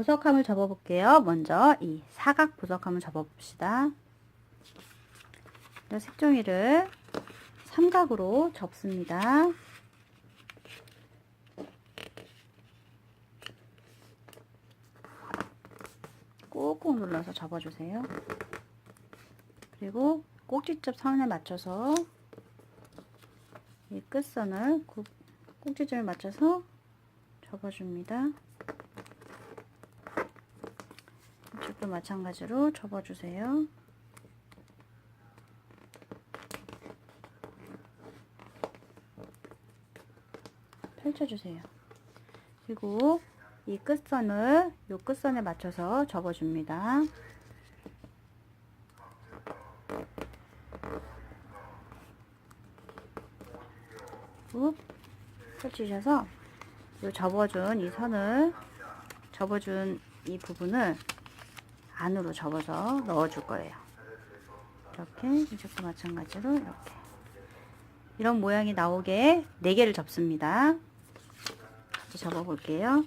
보석함을 접어볼게요. 먼저 이 사각 보석함을 접어봅시다. 색종이를 삼각으로 접습니다. 꾹꾹 눌러서 접어주세요. 그리고 꼭지점 선에 맞춰서 이 끝선을 꼭지점에 맞춰서 접어줍니다. 이쪽도 마찬가지로 접어주세요. 펼쳐주세요. 그리고 이 끝선을 이 끝선에 맞춰서 접어줍니다. 꾹 펼치셔서 이 접어준 이 선을 접어준 이 부분을 안으로 접어서 넣어줄 거예요. 이렇게 이쪽도 마찬가지로 이렇게 이런 모양이 나오게 4개를 접습니다. 같이 접어 볼게요.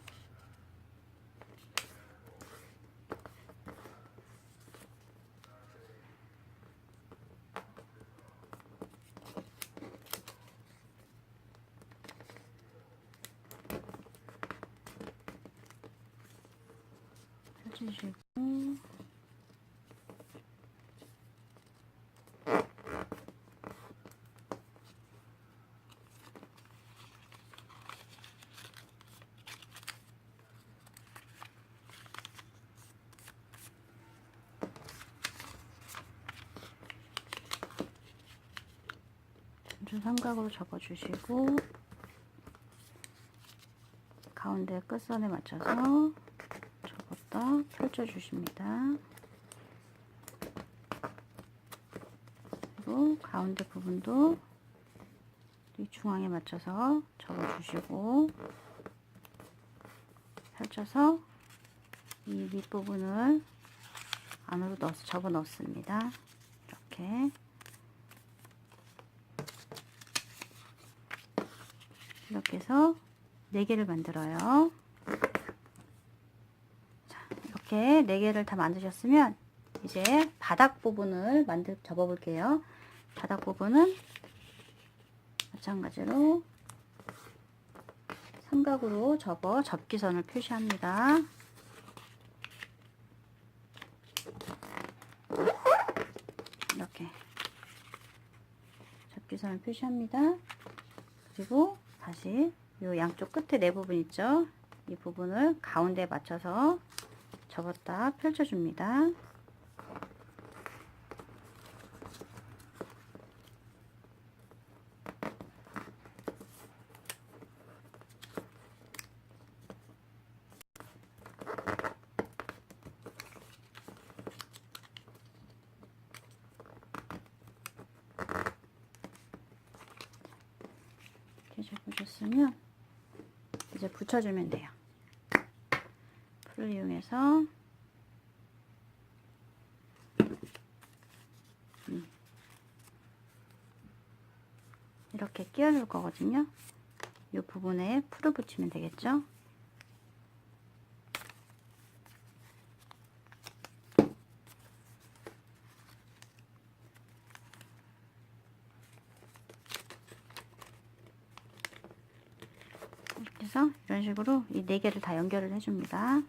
전주 삼각으로 접어주시고 가운데 끝선에 맞춰서 접었다 펼쳐주십니다. 그리고 가운데 부분도 이 중앙에 맞춰서 접어주시고 펼쳐서 이 윗부분을 안으로 넣어서 접어 넣습니다. 이렇게 이렇게 해서 4개를 만들어요. 자, 이렇게 4개를 다 만드셨으면 이제 바닥 부분을 만들 접어 볼게요. 바닥 부분은 마찬가지로 삼각으로 접어 접기선을 표시합니다. 이렇게 접기선을 표시합니다. 그리고 다시 이 양쪽 끝에 네 부분 있죠? 이 부분을 가운데 맞춰서 접었다 펼쳐줍니다. 이렇게 접으셨으면 이제 붙여주면 돼요. 풀을 이용해서 음. 이렇게 끼워줄 거거든요. 이 부분에 풀을 붙이면 되겠죠? 이렇게 해서 이런 식으로 이 네 개를 다 연결을 해줍니다.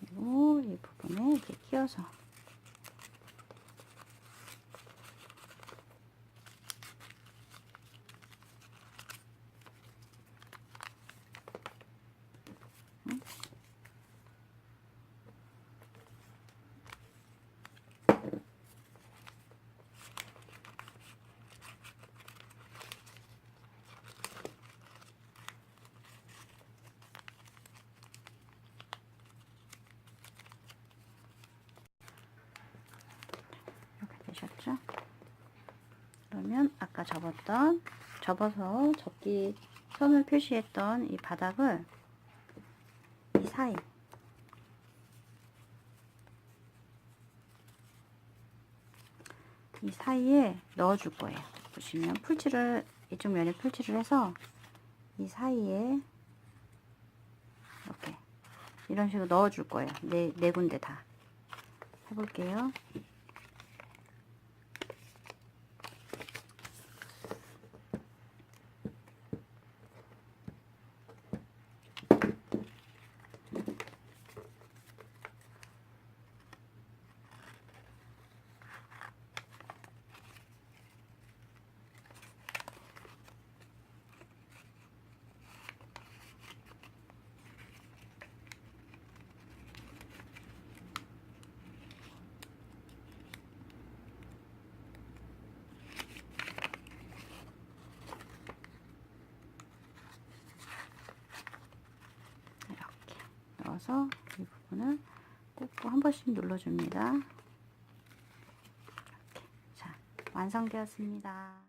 그리고 이 부분에 이렇게 끼워서 되셨죠? 그러면 아까 접었던 접어서 접기 선을 표시했던 이 바닥을 이 사이 이 사이에 넣어 줄 거예요. 보시면 풀칠을 이쪽 면에 풀칠을 해서 이 사이에 이렇게 이런 식으로 넣어 줄 거예요. 네, 네 군데 다 해볼게요. 이렇게 넣어서 이 부분을 꾹꾹 한 번씩 눌러줍니다. 이렇게 자 완성되었습니다.